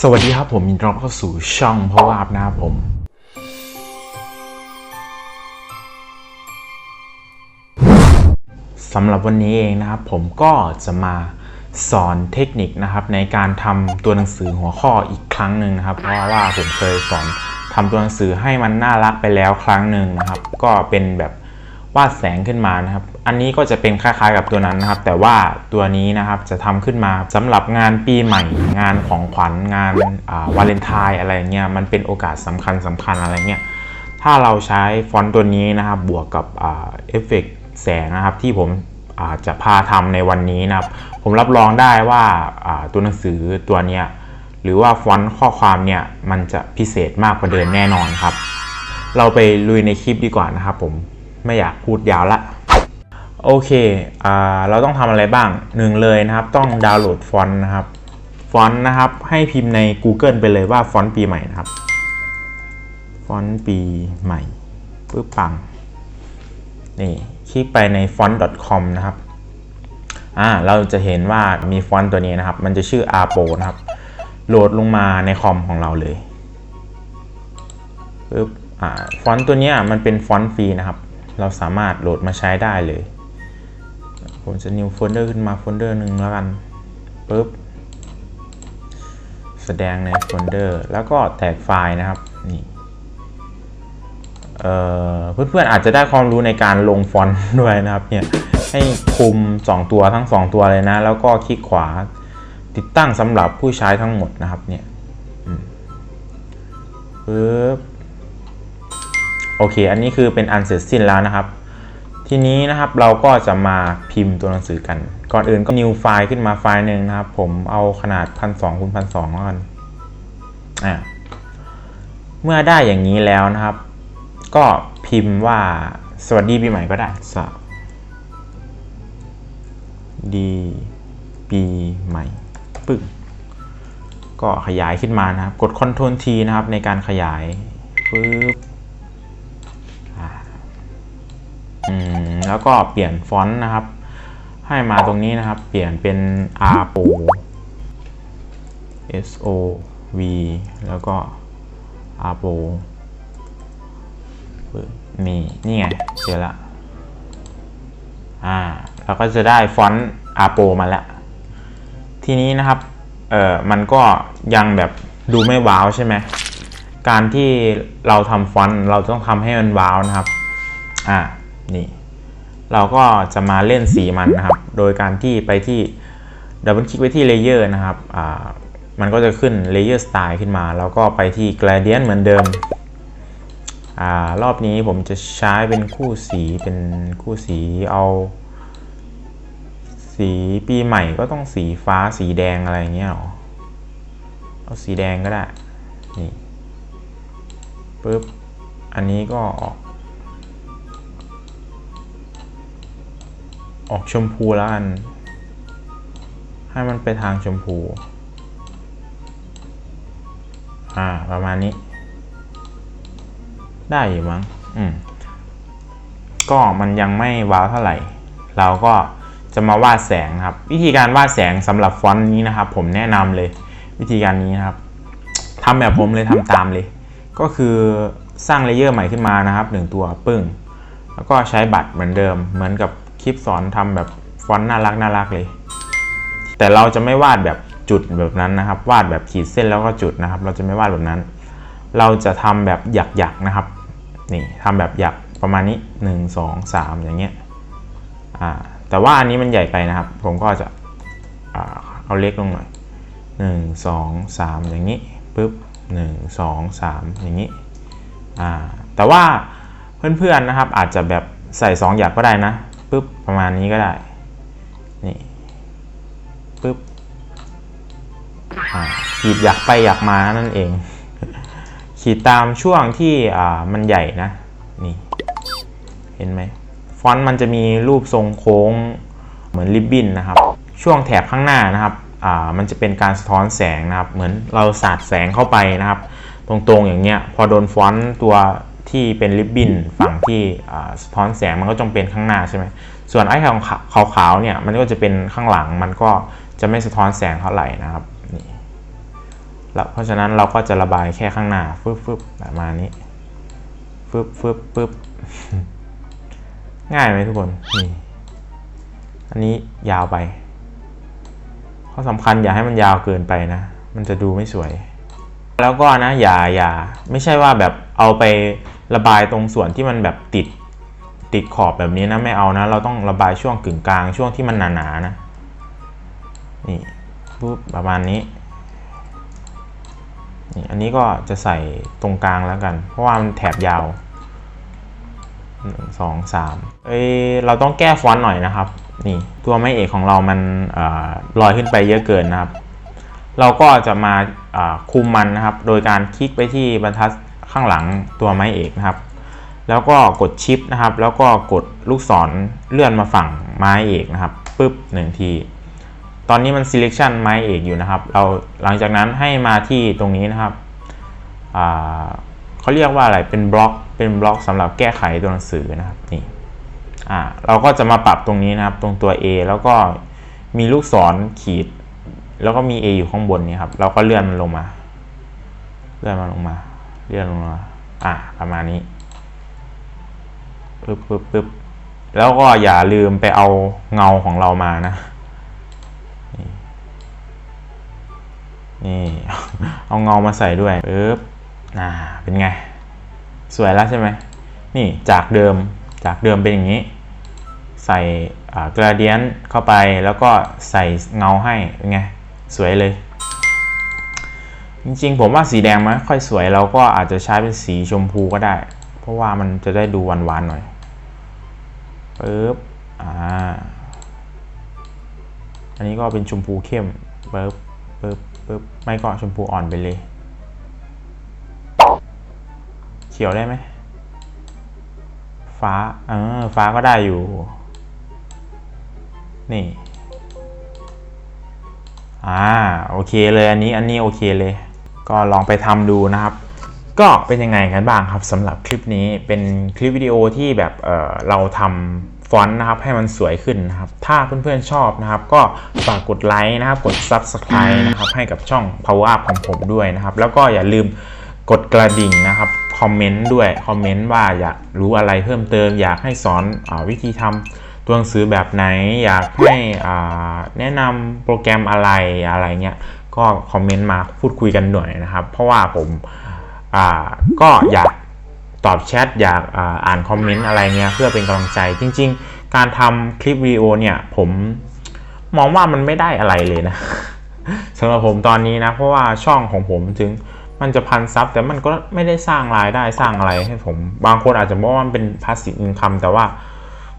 สวัสดีครับผมยินดีต้อนรับเข้าสู่ช่องพ่อวาบนะครับผม สำหรับวันนี้เองนะครับผมก็จะมาสอนเทคนิคนะครับในการทำตัวหนังสือหัวข้ออีกครั้งหนึ่งนะครับ เพราะว่าผมเคยสอนทำตัวหนังสือให้มันน่ารักไปแล้วครั้งหนึ่งนะครับ ก็เป็นแบบ วาดแสงขึ้นมานะครับ อันนี้ก็จะเป็นคล้ายๆกับตัวนั้นนะครับ แต่ว่าตัวนี้นะครับจะทำขึ้นมาสำหรับงานปีใหม่ งานของขวัญงานวาเลนไทน์อะไรเงี้ยมันเป็นโอกาสสำคัญสคัญอะไรเงี้ยถ้าเราใช้ฟอนต์ตัวนี้นะครับ บวกกับอเอฟเฟกต์แสงนะครับที่ผมอาจะพาทำในวันนี้นะครับ ผมรับรองได้ว่าอ่าตัวหนังสือตัวเนี้ยหรือว่าฟอนต์ข้อความเนี่ยมันจะพิเศษมากกว่าเดิมแน่นอนครับ เราไปลุยในคลิปดีกว่านะครับผม ไม่อยากพูดยาวละโอเคอเราต้องทำอะไรบ้างหนึ่งเลยนะครับ ต้องดาวน์โหลดฟอนต์นะครับ ฟอนต์นะครับ ให้พิมพ์ใน Google ไปเลยว่าฟอนต์ปีใหม่นะครับ ฟอนต์ปีใหม่ปึ๊บปัง นี่ คลิกไปใน font.com นะครับอ่าเราจะเห็นว่ามีฟอนต์ตัวนี้นะครับ มันจะชื่อ Arpo นะครับ โหลดลงมาในคอมของเราเลยปึ๊บอ่าฟอนต์ตัวนี้มันเป็นฟอนต์ฟรีนะครับ เราสามารถโหลดมาใช้ได้เลย ผมจะ new folder ขึ้นมาโฟลเดอร์หนึ่งแล้วกันปึ๊บ แสดงในโฟลเดอร์แล้วก็แตกไฟล์นะครับนี่เอ่อเพื่อนๆอาจจะได้ความรู้ในการลงฟอนต์ด้วยนะครับเนี่ยให้คุม 2 ตัวทั้ง 2 ตัวเลยนะ แล้วก็คลิกขวาติดตั้งสำหรับผู้ใช้ทั้งหมดนะครับเนี่ยปึ๊บ โอเค อันนี้คือเป็นอันเสร็จสิ้นแล้วนะครับ ทีนี้นะครับเราก็จะมาพิมพ์ตัวหนังสือกัน ก่อนอื่นก็ new ไฟล์ขึ้นมาไฟล์หนึ่งนะครับ ผมเอาขนาด 1,200คูณ1,200แล้วกันอ่าเมื่อได้อย่างนี้แล้วนะครับ ก็พิมพ์ว่าสวัสดีปีใหม่ก็ได้สวัสดีปีใหม่ปึ้งก็ขยายขึ้นมานะครับ กด Ctrl T นะครับในการขยายปึ๊บอ่า อืมแล้วก็เปลี่ยนฟอนต์นะครับ ให้มาตรงนี้นะครับ เปลี่ยนเป็น R P O S O V แล้วก็ R P O นี่นี่ไงเจอละอ่าเราก็จะได้ฟอนต์อาโปมาแล้ว ทีนี้นะครับ เอ่อมันก็ยังแบบดูไม่ว้าวใช่ไหมการที่เราทำฟอนต์เราต้องทำให้มันว้าวนะครับ อ่า นี่ เราก็จะมาเล่นสีมันนะครับ โดยการที่ไปที่ดับเบิลคลิกไปที่เลเยอร์นะครับมันก็จะขึ้นเลเยอร์สไตล์ขึ้นมา แล้วก็ไปที่ gradient เหมือนเดิมอรอบนี้ผมจะใช้เป็นคู่สีเป็นคู่สีเอา สีปีใหม่ก็ต้องสีฟ้าสีแดงอะไรเงี้ยหรอเอาสีแดงก็ได้ นี่ปึ๊บ อันนี้ก็ออก ออกชมพูแล้วกัน ให้มันไปทางชมพู อ่า ประมาณนี้ ได้อยู่มั้ง อืม ก็มันยังไม่ว้าวเท่าไหร่ เราก็จะมาวาดแสงครับ วิธีการวาดแสงสำหรับฟอนต์นี้นะครับ ผมแนะนำเลย วิธีการนี้นะครับทำแบบผมเลยทำตามเลย ก็คือสร้างเลเยอร์ใหม่ขึ้นมานะครับหนึ่งตัวปึ้ง แล้วก็ใช้บัตรเหมือนเดิมเหมือนกับ คลิปสอนทำแบบฟอนต์น่ารักน่ารักเลย แต่เราจะไม่วาดแบบจุดแบบนั้นนะครับ วาดแบบขีดเส้นแล้วก็จุดนะครับ เราจะไม่วาดแบบนั้น เราจะทำแบบหยักๆนะครับนี่ทำแบบหยักประมาณนี้ 1 2 3 อย่างเงี้ยอ่าแต่ว่าอันนี้มันใหญ่ไปนะครับ ผมก็จะอ่าเอาเล็กลงหน่อย1 2 3 อย่างนี้ปุ๊บ1 2 3 อย่างนี้อ่าแต่ว่าเพื่อนๆนะครับอาจจะแบบใส่ 2 หยักก็ได้นะ ปุ๊บประมาณนี้ก็ได้ นี่ปุ๊บขีดหยักไปหยักมานั่นเอง ขีดตามช่วงที่อ่ามันใหญ่นะ นี่ เห็นไหม ฟอนต์มันจะมีรูปทรงโค้งเหมือนริบบิ้นนะครับ ช่วงแถบข้างหน้านะครับอ่ามันจะเป็นการสะท้อนแสงนะครับ เหมือนเราสาดแสงเข้าไปนะครับ ตรงๆอย่างเงี้ย พอโดนฟอนต์ตัว ที่เป็นริบบิ้นฝั่งที่สะท้อนแสงมันก็จงเป็นข้างหน้าใช่ไหมส่วนไอ้ขาวๆเนี่ยมันก็จะเป็นข้างหลังมันก็จะไม่สะท้อนแสงเท่าไหร่นะครับนี่แล้วเพราะฉะนั้นเราก็จะระบายแค่ข้างหน้าฟึบฟึบประมาณนี้ฟึบฟึบฟึบง่ายไหมทุกคนนี่อันนี้ยาวไปข้อสำคัญอย่าให้มันยาวเกินไปนะ มันจะดูไม่สวย แล้วก็นะอย่าอย่าไม่ใช่ว่าแบบเอาไป ระบายตรงส่วนที่มันแบบติดติดขอบแบบนี้นะไม่เอานะ เราต้องระบายช่วงกึ่งกลางช่วงที่มันหนาๆนะนี่ปุ๊บประมาณนี้นี่อันนี้ก็จะใส่ตรงกลางแล้วกัน เพราะว่ามันแถบยาวหนึ่งสองสามเอ้ยเราต้องแก้ฟอนต์หน่อยนะครับ นี่ตัวไม้เอกของเรามันอลอยขึ้นไปเยอะเกินนะครับ เราก็จะมาอ่าคุมมันนะครับ โดยการคลิกไปที่บรรทัด ข้างหลังตัวไม้เอกนะครับ แล้วก็กดชิปนะครับ แล้วก็กดลูกศรเลื่อนมาฝั่งไม้เอกนะครับปึ๊บหนึ่งที ตอนนี้มัน selection ไม้เอกอยู่นะครับ เราหลังจากนั้นให้มาที่ตรงนี้นะครับเขาเรียกว่าอะไรเป็นบล็อกเป็นบล็อกสำหรับแก้ไขตัวหนังสือนะครับนี่อ่าเราก็จะมาปรับตรงนี้นะครับ ตรงตัว A แล้วก็มีลูกศรขีด แล้วก็มี A อยู่ข้างบนนี่ครับ เราก็เลื่อนมันลงมา เลื่อนมันลงมา เลื่อนลงมาอ่าประมาณนี้ปึ๊บปึ๊บปึ๊บแล้วก็อย่าลืมไปเอาเงาของเรามานะ นี่ เอาเงามาใส่ด้วยปึ๊บน่าเป็นไง สวยแล้วใช่ไหม นี่จากเดิม จากเดิมเป็นอย่างนี้ ใส่กราเดียนเข้าไปแล้วก็ใส่เงาให้ เป็นไง สวยเลย จริงๆ ผมว่าสีแดงไม่ค่อยสวยเราก็อาจจะใช้เป็นสีชมพูก็ได้ เพราะว่ามันจะได้ดูหวานๆหน่อยปึ๊บอ่าอันนี้ก็เป็นชมพูเข้มปึ๊บปึ๊บปึ๊บไม่ก็ชมพูอ่อนไปเลย เขียวได้ไหมฟ้าเออฟ้าก็ได้อยู่ นี่อ่าโอเคเลยอันนี้อันนี้โอเคเลย ก็ลองไปทำดูนะครับ ก็เป็นยังไงกันบ้างครับสำหรับคลิปนี้เป็นคลิปวิดีโอที่แบบเเราทำฟอนต์นะครับให้มันสวยขึ้นนะครับ ถ้าเพื่อนๆชอบนะครับ ก็ฝากกดไลค์นะครับ กด Subscribe นะครับให้กับช่อง Power Up ของผมด้วยนะครับ แล้วก็อย่าลืมกดกระดิ่งนะครับคอมเมนต์ด้วยคอมเมนต์ว่าอยากรู้อะไรเพิ่มเติม อยากให้สอนอวิธีทำตัวหนังสือแบบไหน อยากให้แนะนำโปรแกรมอะไรอะไรเงี้ย ก็คอมเมนต์มาพูดคุยกันหน่อยนะครับ เพราะว่าผมาก็อยากตอบแชทอยากอ,อ่านคอมเมนต์อะไรเงี้ยเพื่อเป็นกำลังใจจริง ๆ การทำคลิปวิดีโอเนี่ยผมมองว่ามันไม่ได้อะไรเลยนะสำหรับผมตอนนี้นะ เพราะว่าช่องของผมถึงมันจะพันซับแต่มันก็ไม่ได้สร้างรายได้สร้างอะไรให้ผม บางคนอาจจะมองว่ามันเป็นพาสซีฟอินคัมแต่ว่า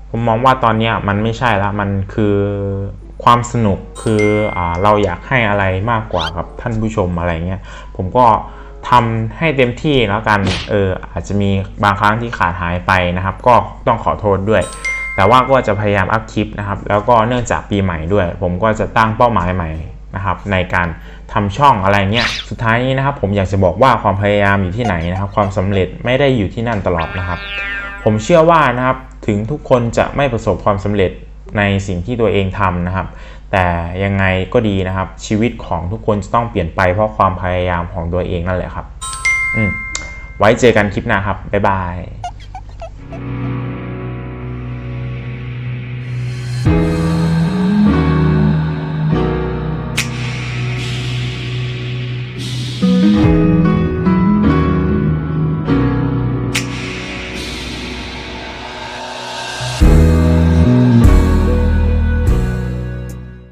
ผมมองว่าตอนนี้มันไม่ใช่ละมันคือ ความสนุกคืออเราอยากให้อะไรมากกว่าครับท่านผู้ชมอะไรเงี้ยผมก็ทำให้เต็มที่แล้วกันเอออาจจะมีบางครั้งที่ขาดหายไปนะครับ ก็ต้องขอโทษด้วย แต่ว่าก็จะพยายามอัพคลิปนะครับ แล้วก็เนื่องจากปีใหม่ด้วย ผมก็จะตั้งเป้าหมายใหม่นะครับในการทำช่องอะไรเงี้ยสุดท้ายนี้นะครับ ผมอยากจะบอกว่าความพยายามอยู่ที่ไหนนะครับ ความสำเร็จไม่ได้อยู่ที่นั่นตลอดนะครับ ผมเชื่อว่านะครับถึงทุกคนจะไม่ประสบความสำเร็จ ในสิ่งที่ตัวเองทำนะครับ แต่ยังไงก็ดีนะครับ ชีวิตของทุกคนจะต้องเปลี่ยนไปเพราะความพยายามของตัวเองนั่นแหละครับ ไว้เจอกันคลิปหน้าครับ บ๊ายบาย